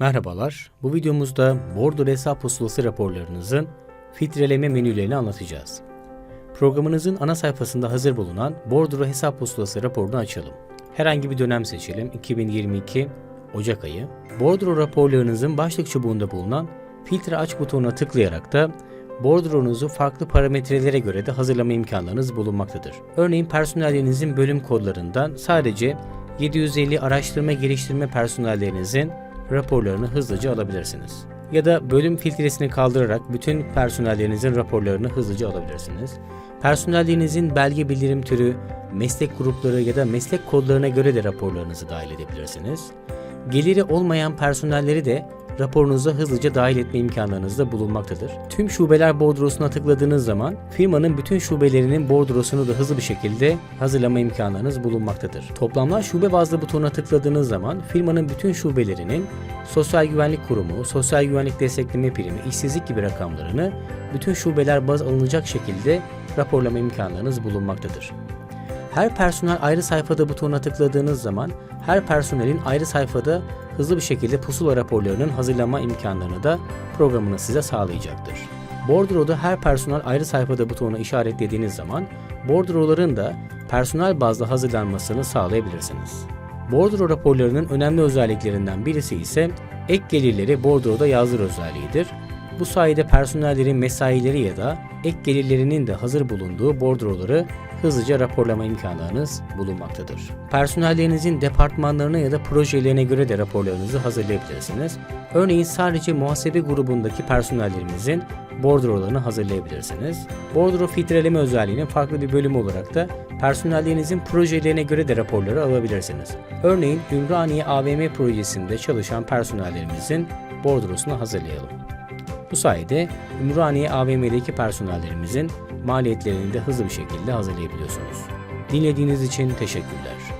Merhabalar, bu videomuzda Bordro hesap pusulası raporlarınızın filtreleme menülerini anlatacağız. Programınızın ana sayfasında hazır bulunan Bordro hesap pusulası raporunu açalım. Herhangi bir dönem seçelim, 2022 Ocak ayı. Bordro raporlarınızın başlık çubuğunda bulunan filtre aç butonuna tıklayarak da bordronuzu farklı parametrelere göre de hazırlama imkanlarınız bulunmaktadır. Örneğin personellerinizin bölüm kodlarından sadece 750 araştırma geliştirme personellerinizin raporlarını hızlıca alabilirsiniz. Ya da bölüm filtresini kaldırarak bütün personellerinizin raporlarını hızlıca alabilirsiniz. Personellerinizin belge bildirim türü, meslek grupları ya da meslek kodlarına göre de raporlarınızı dahil edebilirsiniz. Geliri olmayan personelleri de raporunuza hızlıca dahil etme imkanlarınız da bulunmaktadır. Tüm şubeler bordrosuna tıkladığınız zaman firmanın bütün şubelerinin bordrosunu da hızlı bir şekilde hazırlama imkanlarınız bulunmaktadır. Toplamlar şube bazlı butonuna tıkladığınız zaman firmanın bütün şubelerinin Sosyal Güvenlik Kurumu, Sosyal Güvenlik Destekleme Primi, işsizlik gibi rakamlarını bütün şubeler baz alınacak şekilde raporlama imkanlarınız bulunmaktadır. Her personel ayrı sayfada butonuna tıkladığınız zaman her personelin ayrı sayfada hızlı bir şekilde pusula raporlarının hazırlama imkanlarını da programınız size sağlayacaktır. Bordro'da her personel ayrı sayfada butonuna işaretlediğiniz zaman bordroların da personel bazlı hazırlanmasını sağlayabilirsiniz. Bordro raporlarının önemli özelliklerinden birisi ise ek gelirleri bordroda yazdır özelliğidir. Bu sayede personellerin mesaileri ya da ek gelirlerinin de hazır bulunduğu bordroları hızlıca raporlama imkanlarınız bulunmaktadır. Personellerinizin departmanlarına ya da projelerine göre de raporlarınızı hazırlayabilirsiniz. Örneğin sadece muhasebe grubundaki personellerimizin bordrolarını hazırlayabilirsiniz. Bordro filtreleme özelliğinin farklı bir bölümü olarak da personellerinizin projelerine göre de raporları alabilirsiniz. Örneğin Ümraniye AVM projesinde çalışan personellerimizin bordrosunu hazırlayalım. Bu sayede Ümraniye AVM'deki personellerimizin maliyetlerini de hızlı bir şekilde hazırlayabiliyorsunuz. Dinlediğiniz için teşekkürler.